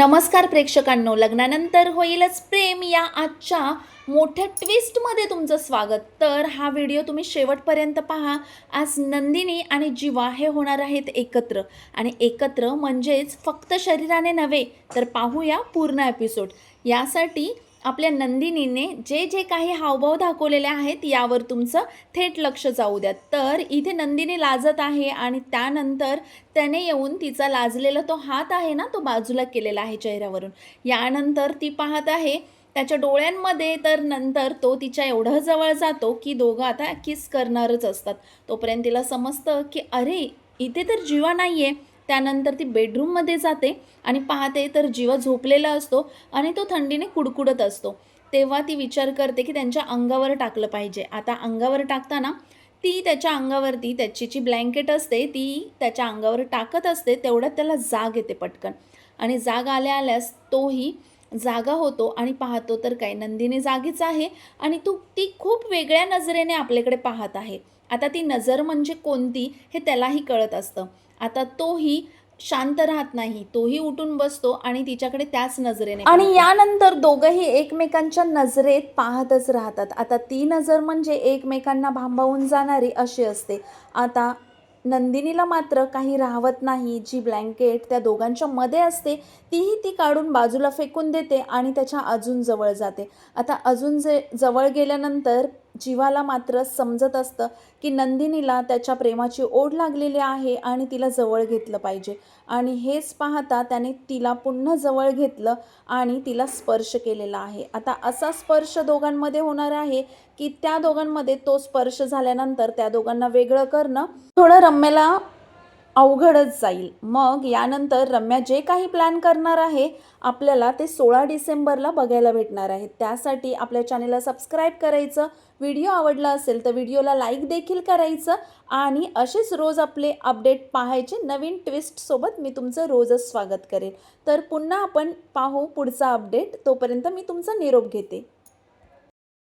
नमस्कार प्रेक्षकांनो लग्नानंतर होईलच प्रेम या आजच्या मोठ्या ट्विस्टमध्ये तुमचं स्वागत. तर हा व्हिडिओ तुम्ही शेवटपर्यंत पहा आज नंदिनी आणि जीवा हे होणार आहेत एकत्र. आणि एकत्र म्हणजेच फक्त शरीराने नव्हे तर पाहूया पूर्ण एपिसोड यासाठी आपल्या नंदिनीने जे जे काही हावभाव दाखवलेले आहेत यावर तुमचं थेट लक्ष जाऊ द्या. तर इथे नंदिनी लाजत आहे आणि त्यानंतर त्याने येऊन तिचा लाजलेला तो हात आहे ना तो बाजूला केलेला आहे चेहऱ्यावरून. यानंतर ती पाहत आहे त्याच्या डोळ्यांमध्ये तर नंतर तो तिच्या एवढं जवळ जातो की दोघं आता किस करणारच असतात. तोपर्यंत तिला समजतं की अरे इथे तर जीवा नाही आहे त्यानंतर ती बेडरूममध्ये जाते आणि पाहते तर जीवा झोपलेला असतो आणि तो थंडीने कुडकुडत असतो. तेव्हा ती विचार करते की त्यांच्या अंगावर टाकलं पाहिजे. आता अंगावर टाकताना ती त्याच्या अंगावरती त्याची जी ब्लँकेट असते ती त्याच्या अंगावर टाकत असते तेवढ्यात त्याला जाग येते पटकन. आणि जाग आल्या आल्यास तोही जागा होतो आणि पाहतो तर काय नंदिनी जागीच आहे आणि तू ती खूप वेगळ्या नजरेने आपल्याकडे पाहत आहे. आता ती नजर म्हणजे कोणती हे त्यालाही कळत असतं. आता तोही शांत राहत नाही तोही उठून बसतो आणि तिच्याकडे त्याच नजरेने आणि यानंतर दोघंही एकमेकांच्या नजरेत पाहतच राहतात. आता ती नजर म्हणजे एकमेकांना भांबावून जाणारी अशी असते. आता नंदिनीला मात्र काही राहवत नाही. जी ब्लँकेट त्या दोघांच्या मध्ये असते तीही ती काढून बाजूला फेकून देते आणि त्याच्या अजून जवळ जाते. आता अजून जे जवळ गेल्यानंतर जीवाला मात्र समजत असतं की नंदिनीला त्याच्या प्रेमाची ओढ लागलेली आहे आणि तिला जवळ घेतलं पाहिजे. आणि हेच पाहता त्याने तिला पुन्हा जवळ घेतलं आणि तिला स्पर्श केलेला आहे. आता असा स्पर्श दोघांमध्ये होणार आहे की त्या दोघांमध्ये तो स्पर्श झाल्यानंतर त्या दोघांना वेगळं करणं थोडं रम्याला अवघडच जाईल. मग यानंतर रम्या जे काही प्लॅन करणार आहे आपल्याला ते सोळा डिसेंबरला बघायला भेटणार आहे. त्यासाठी आपल्या चॅनेलला सबस्क्राईब करायचं. व्हिडिओ आवडला असेल तर व्हिडिओला लाईक देखील करायचं. आणि असेच रोज आपले अपडेट पाहायचे नवीन ट्विस्टसोबत मी तुमचं रोजच स्वागत करेन. तर पुन्हा आपण पाहू पुढचा अपडेट तोपर्यंत मी तुमचा निरोप घेते.